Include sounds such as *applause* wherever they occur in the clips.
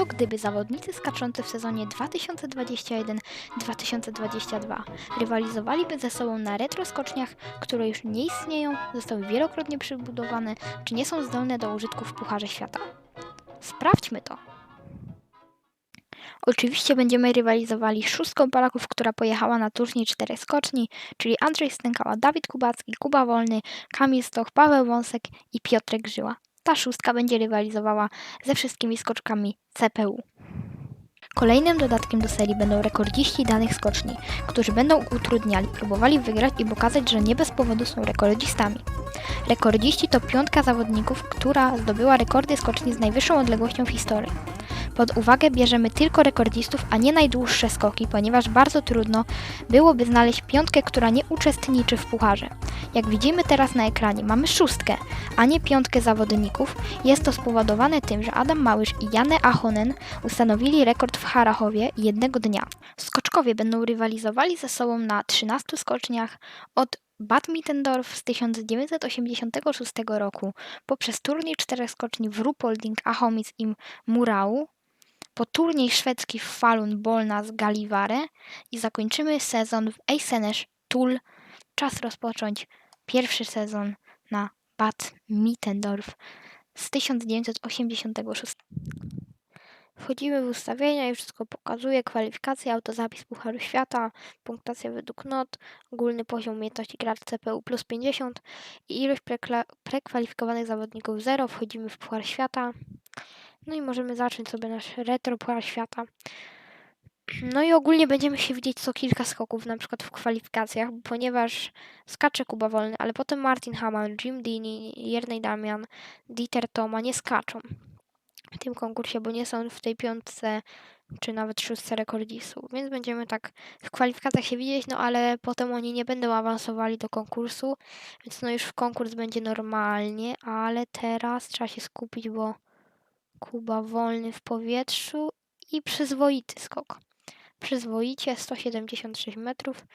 Co gdyby zawodnicy skaczący w sezonie 2021-2022 rywalizowaliby ze sobą na retro skoczniach, które już nie istnieją, zostały wielokrotnie przybudowane, czy nie są zdolne do użytku w Pucharze Świata? Sprawdźmy to! Oczywiście będziemy rywalizowali szóstką Polaków, która pojechała na turniej czterech skoczni, czyli Andrzej Stękała, Dawid Kubacki, Kuba Wolny, Kamil Stoch, Paweł Wąsek i Piotrek Żyła. Ta szóstka będzie rywalizowała ze wszystkimi skoczkami CPU. Kolejnym dodatkiem do serii będą rekordziści danych skoczni, którzy będą utrudniali, próbowali wygrać i pokazać, że nie bez powodu są rekordzistami. Rekordziści to piątka zawodników, która zdobyła rekordy skoczni z najwyższą odległością w historii. Pod uwagę bierzemy tylko rekordzistów, a nie najdłuższe skoki, ponieważ bardzo trudno byłoby znaleźć piątkę, która nie uczestniczy w pucharze. Jak widzimy teraz na ekranie, mamy szóstkę, a nie piątkę zawodników. Jest to spowodowane tym, że Adam Małysz i Janne Ahonen ustanowili rekord w Harachowie jednego dnia. Skoczkowie będą rywalizowali ze sobą na 13 skoczniach od Bad Mittendorf z 1986 roku poprzez turniej czterech skoczni w Ruhpolding, Ahomic i Murau, po turniej szwedzki w Falun Bolna z Galivare i zakończymy sezon w Eisenach Tul. Czas rozpocząć pierwszy sezon na Bad Mittendorf z 1986. Wchodzimy w ustawienia i wszystko pokazuje. Kwalifikacje, autozapis Pucharu Świata, punktacja według not, ogólny poziom umiejętności gracza CPU plus 50 i ilość prekwalifikowanych zawodników 0. Wchodzimy w Puchar Świata. No i możemy zacząć sobie nasz retro Puchar Świata. No i ogólnie będziemy się widzieć co kilka skoków, na przykład w kwalifikacjach, ponieważ skacze Kuba Wolny, ale potem Martin Hamann, Jim Dini, Jernej Damian, Dieter Toma nie skaczą w tym konkursie, bo nie są w tej piątce czy nawet szóstce rekordzistów. Więc będziemy tak w kwalifikacjach się widzieć, no ale potem oni nie będą awansowali do konkursu, więc no już w konkurs będzie normalnie, ale teraz trzeba się skupić, bo Kuba wolny w powietrzu i przyzwoity skok. Przyzwoicie 176 metrów.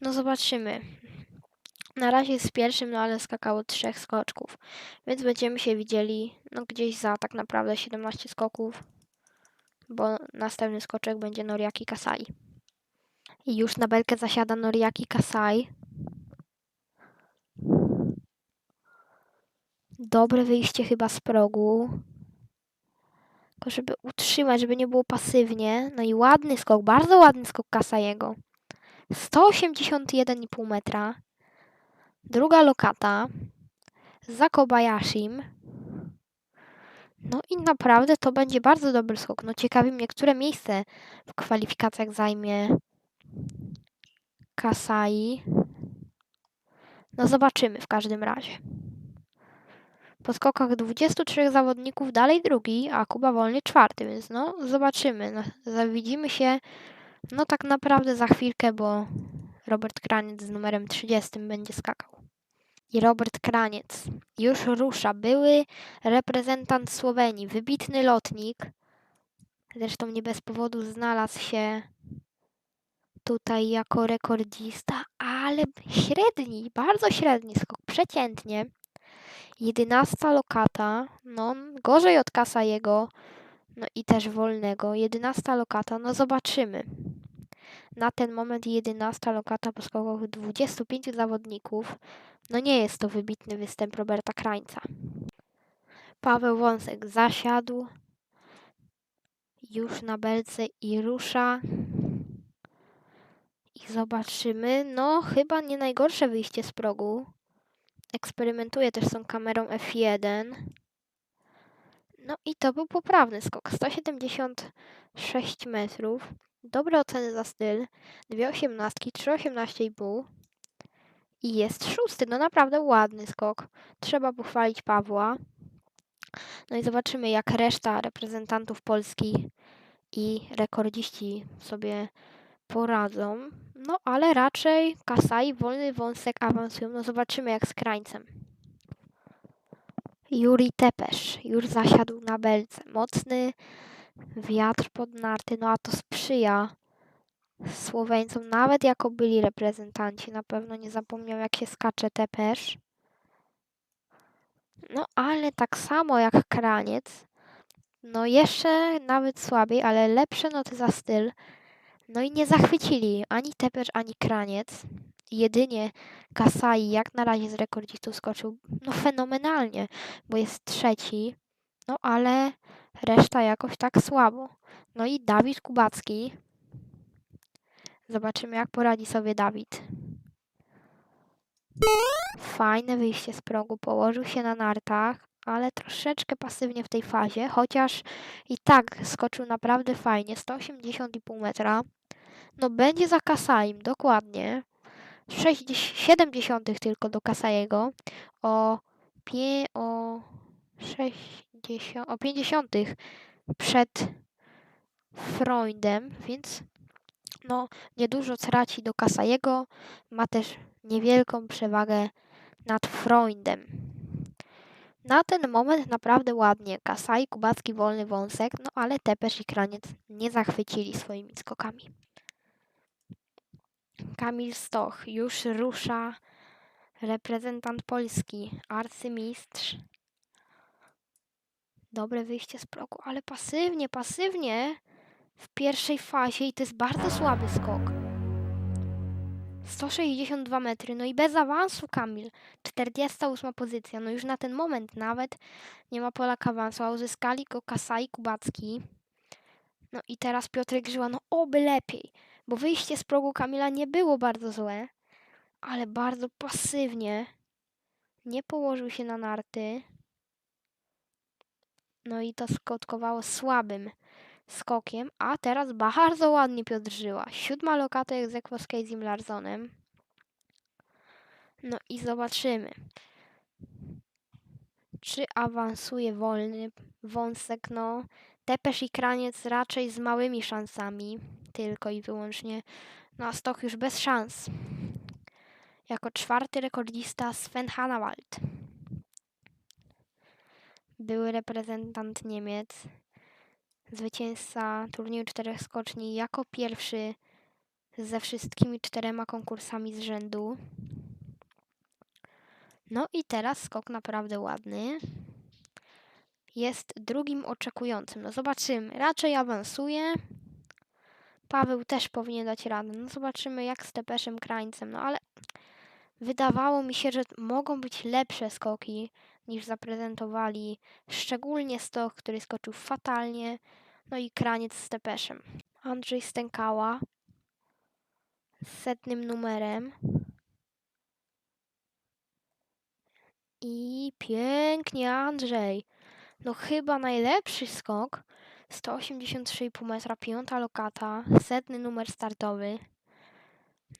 No zobaczymy. Na razie jest pierwszym, no ale skakało trzech skoczków, więc będziemy się widzieli no gdzieś za tak naprawdę 17 skoków, bo następny skoczek będzie Noriaki Kasai. I już na belkę zasiada Noriaki Kasai. Dobre wyjście chyba z progu. Tylko żeby utrzymać, żeby nie było pasywnie. No i ładny skok, bardzo ładny skok Kasaiego. 181,5 metra. Druga lokata za Kobayashim. No i naprawdę to będzie bardzo dobry skok. No ciekawi mnie, które miejsce w kwalifikacjach zajmie Kasai. No zobaczymy w każdym razie. Po skokach 23 zawodników dalej drugi, a Kuba Wolny czwarty, więc no zobaczymy. No, zawidzimy się no tak naprawdę za chwilkę, bo Robert Kraniec z numerem 30 będzie skakał. I Robert Kraniec już rusza. Były reprezentant Słowenii, wybitny lotnik. Zresztą nie bez powodu znalazł się tutaj jako rekordzista, ale średni, bardzo średni skok, przeciętnie. 11 lokata, no gorzej od kasa jego, no i też wolnego. 11 lokata, no zobaczymy. Na ten moment 11 lokata po skokach 25 zawodników. No nie jest to wybitny występ Roberta Krańca. Paweł Wąsek zasiadł już na belce i rusza. I zobaczymy. No, chyba nie najgorsze wyjście z progu. Eksperymentuje też z tą kamerą F1. No i to był poprawny skok. 176 metrów. Dobre oceny za styl. Dwie osiemnastki, trzy osiemnaście,5. I jest szósty. No naprawdę ładny skok. Trzeba pochwalić Pawła. No i zobaczymy, jak reszta reprezentantów Polski i rekordziści sobie poradzą. No ale raczej Kasai, Wolny Wąsek awansują. No zobaczymy jak z krańcem. Juri Tepesz już zasiadł na belce. Mocny wiatr pod narty, no a to sprzyja Słoweńcom, nawet jako byli reprezentanci. Na pewno nie zapomniał jak się skacze Tepesz. No ale tak samo jak Kraniec, No jeszcze nawet słabiej, ale lepsze noty za styl. No i nie zachwycili ani Tepesz, ani Kraniec. Jedynie Kasai jak na razie z rekordzistów skoczył no fenomenalnie, bo jest trzeci. No ale reszta jakoś tak słabo. No i Dawid Kubacki. Zobaczymy jak poradzi sobie Dawid. Fajne wyjście z progu. Położył się na nartach, ale troszeczkę pasywnie w tej fazie, chociaż i tak skoczył naprawdę fajnie. 180,5 metra. No będzie za Kasaim, dokładnie. 70 tylko do Kasajego. O, pie, o 60, o 50 przed Freundem, więc no niedużo traci do Kasajego. Ma też niewielką przewagę nad Freundem. Na ten moment naprawdę ładnie. Kasaj, Kubacki, Wolny Wąsek, no ale Tepesz i Kraniec nie zachwycili swoimi skokami. Kamil Stoch już rusza. Reprezentant Polski, arcymistrz. Dobre wyjście z progu, ale pasywnie, pasywnie w pierwszej fazie i to jest bardzo słaby skok. 162 metry, no i bez awansu Kamil. 48 pozycja, no już na ten moment nawet nie ma Polaka awansu, a uzyskali go Kasai Kubacki. No i teraz Piotrek Żyła, no oby lepiej, bo wyjście z progu Kamila nie było bardzo złe, ale bardzo pasywnie. Nie położył się na narty. No i to skutkowało słabym skokiem, a teraz bardzo ładnie Piotr Żyła. Siódma lokata egzekwo z Casey'm Larsonem. No i zobaczymy, czy awansuje wolny wąsek. No, Tepesz i Kraniec raczej z małymi szansami, tylko i wyłącznie. No a Stoch już bez szans. Jako czwarty rekordzista Sven Hannawald. Były reprezentant Niemiec zwycięzca turnieju czterech skoczni jako pierwszy ze wszystkimi czterema konkursami z rzędu. No i teraz skok naprawdę ładny. Jest drugim oczekującym. No zobaczymy. Raczej awansuje. Paweł też powinien dać radę. No zobaczymy jak z Tepeszem Krańcem. No ale wydawało mi się, że mogą być lepsze skoki niż zaprezentowali. Szczególnie Stoch, który skoczył fatalnie. No i Kraniec z Tepeszem. Andrzej Stękała z setnym numerem. I pięknie Andrzej. No chyba najlepszy skok. 183,5 metra, piąta lokata, setny numer startowy.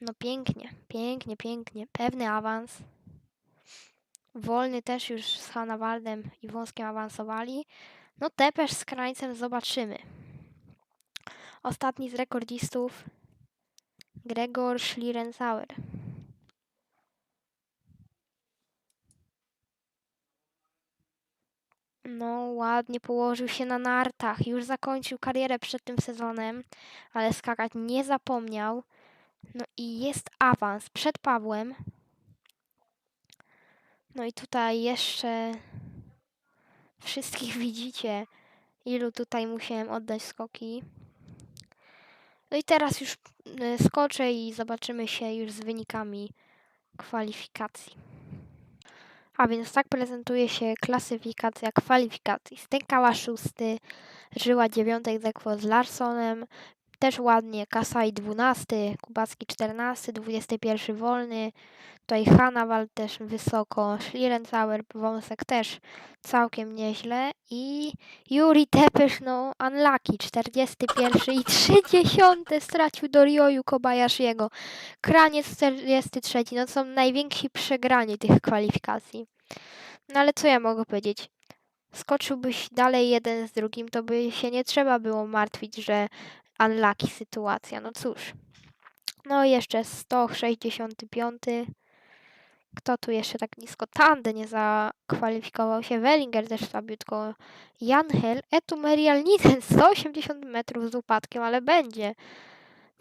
No pięknie, pięknie, pięknie. Pewny awans. Wolny też już z Hanawaldem i Wąskiem awansowali. No Tepesz z Krańcem zobaczymy. Ostatni z rekordzistów Gregor Schlierenzauer. No, ładnie położył się na nartach. Już zakończył karierę przed tym sezonem, ale skakać nie zapomniał. No i jest awans przed Pawłem. No i tutaj jeszcze wszystkich *laughs* widzicie, ilu tutaj musiałem oddać skoki. No i teraz już y, skoczę i zobaczymy się już z wynikami kwalifikacji. A więc tak prezentuje się klasyfikacja kwalifikacji. Stękała szósty, Żyła dziewiąty egzekwo z Larsonem, też ładnie, Kasai 12, Kubacki 14, 21 wolny, tutaj Hanawal też wysoko, Schlierenzauer, Wąsek też całkiem nieźle i Juri Tepesz, no unlucky, 41 i 30 stracił do Ryoyu Kobayashiego, Kraniec 43, no są najwięksi przegrani tych kwalifikacji. No ale co ja mogę powiedzieć? Skoczyłbyś dalej jeden z drugim, to by się nie trzeba było martwić, że unlucky sytuacja. No cóż. No i jeszcze 165. Kto tu jeszcze tak nisko? Tande nie zakwalifikował się. Wellinger też słabiutko. Janhel, Etu Merialniten 180 metrów z upadkiem, ale będzie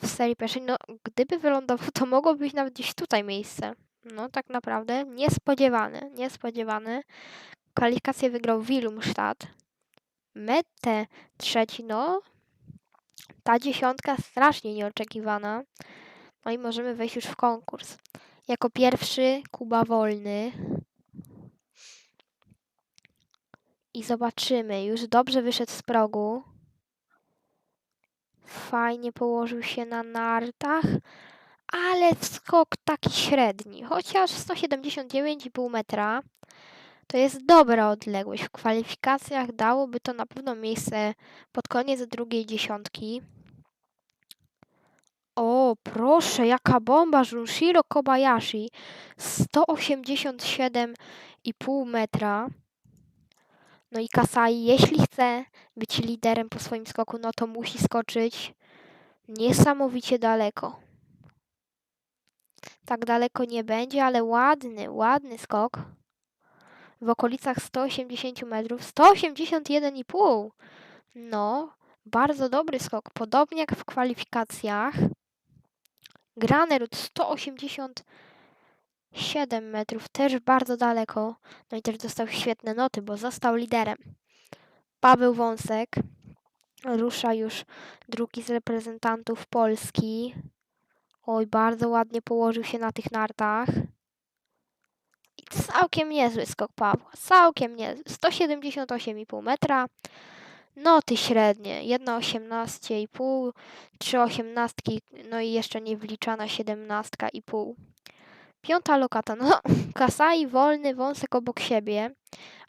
w serii pierwszej. No, gdyby wylądował, to mogło być nawet gdzieś tutaj miejsce. No, tak naprawdę niespodziewane, niespodziewane. Kwalifikację wygrał Willumstadt metę trzeci, no ta dziesiątka strasznie nieoczekiwana. No i możemy wejść już w konkurs. Jako pierwszy Kuba Wolny. I zobaczymy. Już dobrze wyszedł z progu. Fajnie położył się na nartach, ale skok taki średni. Chociaż 179,5 metra to jest dobra odległość. W kwalifikacjach dałoby to na pewno miejsce pod koniec drugiej dziesiątki. O, proszę, jaka bomba! Junshiro Kobayashi 187,5 metra. No i Kasai, jeśli chce być liderem po swoim skoku, no to musi skoczyć niesamowicie daleko. Tak daleko nie będzie, ale ładny, ładny skok. W okolicach 180 metrów. 181,5! No, bardzo dobry skok. Podobnie jak w kwalifikacjach. Granerud 187 metrów, też bardzo daleko. No i też dostał świetne noty, bo został liderem. Paweł Wąsek rusza już drugi z reprezentantów Polski. Oj, bardzo ładnie położył się na tych nartach. I całkiem niezły skok Pawła, całkiem niezły. 178,5 metra. Noty średnie, 1,18,5, 3 osiemnastki, no i jeszcze nie wliczana 17,5. Piąta lokata, no *laughs* Kasai wolny, wąsek obok siebie,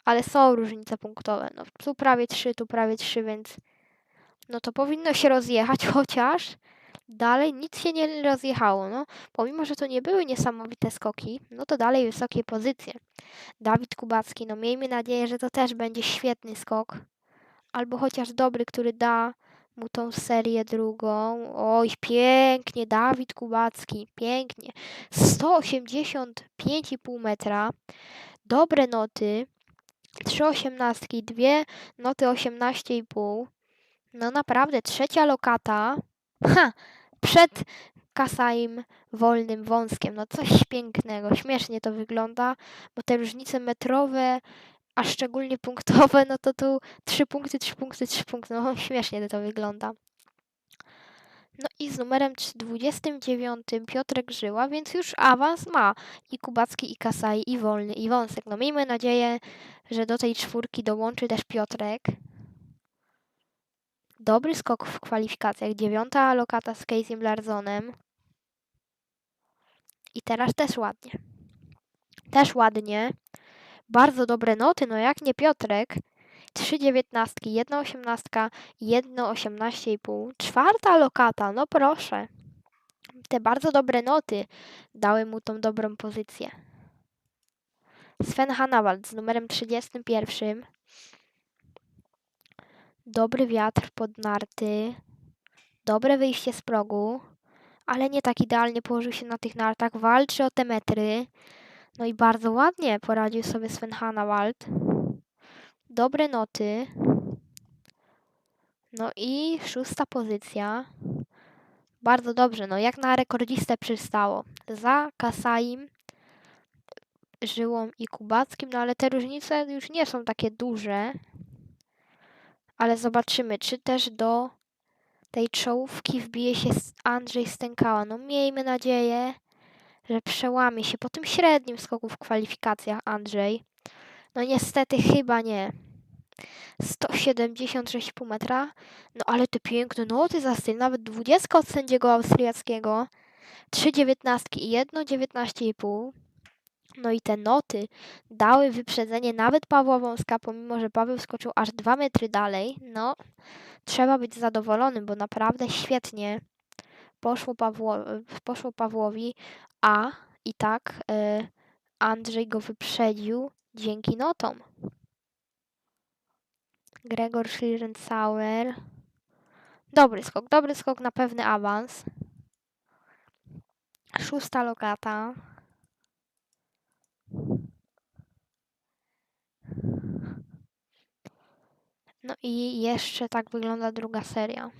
ale są różnice punktowe. No, tu prawie 3, tu prawie 3, więc no to powinno się rozjechać, *laughs* chociaż dalej nic się nie rozjechało. No, pomimo, że to nie były niesamowite skoki, no to dalej wysokie pozycje. Dawid Kubacki, no miejmy nadzieję, że to też będzie świetny skok albo chociaż dobry, który da mu tą serię drugą. Oj, pięknie, Dawid Kubacki, pięknie. 185,5 metra, dobre noty, 3 osiemnastki, dwie noty 18,5. No naprawdę, trzecia lokata, ha, przed Kasaim wolnym wąskiem, no coś pięknego, śmiesznie to wygląda, bo te różnice metrowe a szczególnie punktowe, no to tu 3 punkty, 3 punkty, 3 punkty. No *laughs* śmiesznie to wygląda. No i z numerem 29 Piotrek Żyła, więc już awans ma i Kubacki, i Kasai, i Wolny, i Wąsek. No miejmy nadzieję, że do tej czwórki dołączy też Piotrek. Dobry skok w kwalifikacjach. Dziewiąta lokata z Casey'em Larzonem. I teraz też ładnie. Też ładnie bardzo dobre noty, no jak nie Piotrek. Trzy dziewiętnastki, jedna osiemnastka, jedno osiemnaście i pół. Czwarta lokata, no proszę. Te bardzo dobre noty dały mu tą dobrą pozycję. Sven Hanawald z numerem 31. Dobry wiatr pod narty. Dobre wyjście z progu, ale nie tak idealnie położył się na tych nartach. Walczy o te metry. No i bardzo ładnie poradził sobie Sven Hanawald. Dobre noty. No i szósta pozycja. Bardzo dobrze, no jak na rekordzistę przystało. Za Kasaim, Żyłą i Kubackim, no ale te różnice już nie są takie duże. Ale zobaczymy, czy też do tej czołówki wbije się Andrzej Stękała. No miejmy nadzieję że przełamie się po tym średnim skoku w kwalifikacjach Andrzej. No niestety chyba nie. 176,5 metra. No ale te piękne noty za styl, nawet 20 od sędziego austriackiego. 3 dziewiętnastki i jedno 19,5. No i te noty dały wyprzedzenie nawet Pawła Wąska, pomimo że Paweł skoczył aż 2 metry dalej. No, trzeba być zadowolonym, bo naprawdę świetnie poszło, Pawło, poszło Pawłowi, a i tak y, Andrzej go wyprzedził dzięki notom. Gregor Schlierenzauer. Dobry skok, dobry skok na pewny awans. Szósta lokata. No i jeszcze tak wygląda druga seria.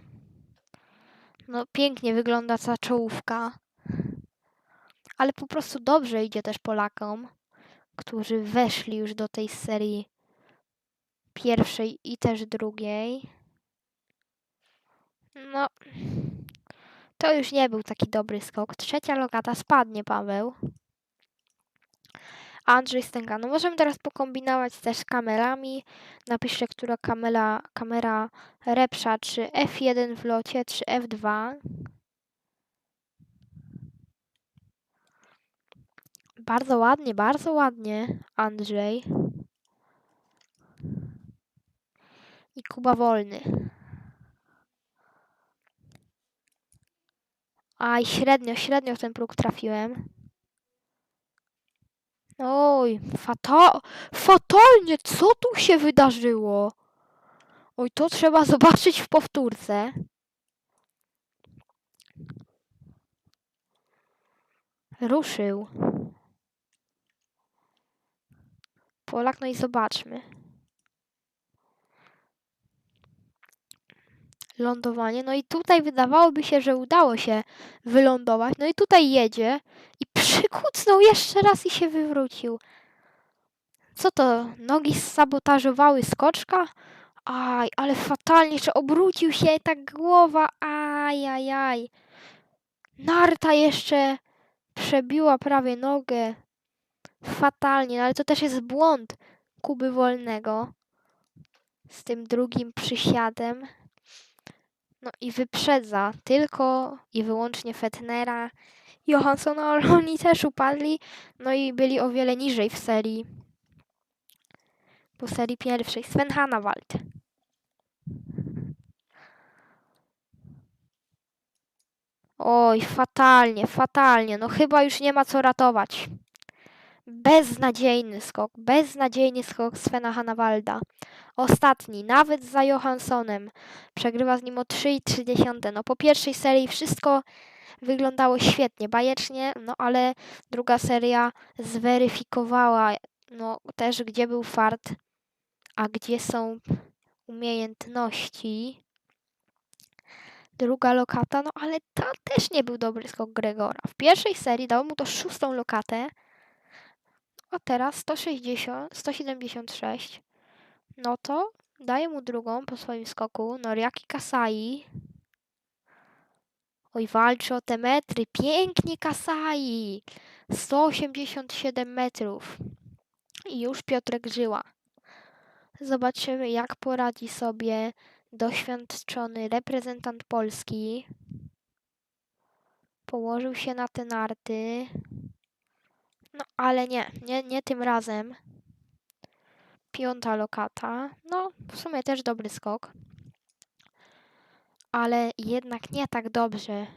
No pięknie wygląda ta czołówka. Ale po prostu dobrze idzie też Polakom, którzy weszli już do tej serii pierwszej i też drugiej. No, to już nie był taki dobry skok. Trzecia lokata spadnie, Paweł. Andrzej Stęga. No możemy teraz pokombinować też z kamerami. Napiszcie, która kamera, kamera lepsza, czy F1 w locie, czy F2. Bardzo ładnie, bardzo ładnie, Andrzej. I Kuba Wolny. Aj, średnio, średnio w ten próg trafiłem. Oj, fatal, fatalnie, co tu się wydarzyło? Oj, to trzeba zobaczyć w powtórce. Ruszył. Polak, no i zobaczmy. Lądowanie. No i tutaj wydawałoby się, że udało się wylądować. No i tutaj jedzie i przykucnął jeszcze raz i się wywrócił. Co to? Nogi sabotażowały skoczka? Aj, ale fatalnie, że obrócił się tak głowa. Aj, aj, aj. Narta jeszcze przebiła prawie nogę. Fatalnie, no ale to też jest błąd Kuby Wolnego z tym drugim przysiadem. No i wyprzedza tylko i wyłącznie Fetnera, Johanssona, ale *laughs* oni też upadli, no i byli o wiele niżej w serii. Po serii pierwszej. Sven Hanawald. Oj, fatalnie, fatalnie. No chyba już nie ma co ratować. Beznadziejny skok, beznadziejny skok Svena Hanawalda. Ostatni, nawet za Johanssonem. Przegrywa z nim o 3,3. No po pierwszej serii wszystko wyglądało świetnie, bajecznie, no ale druga seria zweryfikowała no też gdzie był fart, a gdzie są umiejętności. Druga lokata, no ale to też nie był dobry skok Gregora. W pierwszej serii dał mu to szóstą lokatę, a teraz 160, 176. No to daje mu drugą po swoim skoku. Noriaki Kasai. Oj, walczy o te metry. Pięknie Kasai. 187 metrów. I już Piotrek Żyła. Zobaczymy, jak poradzi sobie doświadczony reprezentant Polski. Położył się na te narty. No, ale nie, nie, nie tym razem. Piąta lokata. No, w sumie też dobry skok. Ale jednak nie tak dobrze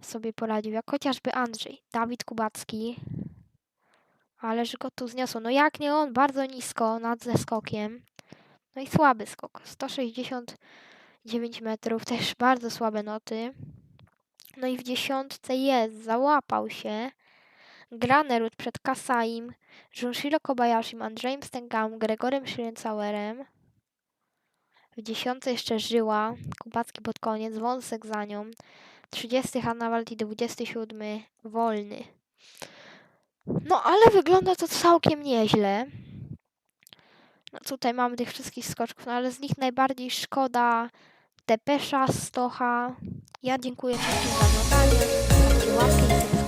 sobie poradził, jak chociażby Andrzej. Dawid Kubacki. Ależ go tu zniosło. No jak nie on, bardzo nisko nad zeskokiem. No i słaby skok. 169 metrów, też bardzo słabe noty. No i w dziesiątce jest, załapał się. Granerud przed Kasaim, Junshiro Kobayashim, Andrzejem Stęgam, Gregorem Schliencauerem. W dziesiątce jeszcze Żyła, Kubacki pod koniec, Wąsek za nią. 30 Hannawald i 27 Wolny. No ale wygląda to całkiem nieźle. No tutaj mamy tych wszystkich skoczków, no ale z nich najbardziej szkoda Depesza, Stocha. Ja dziękuję wszystkim za oglądanie. Łapki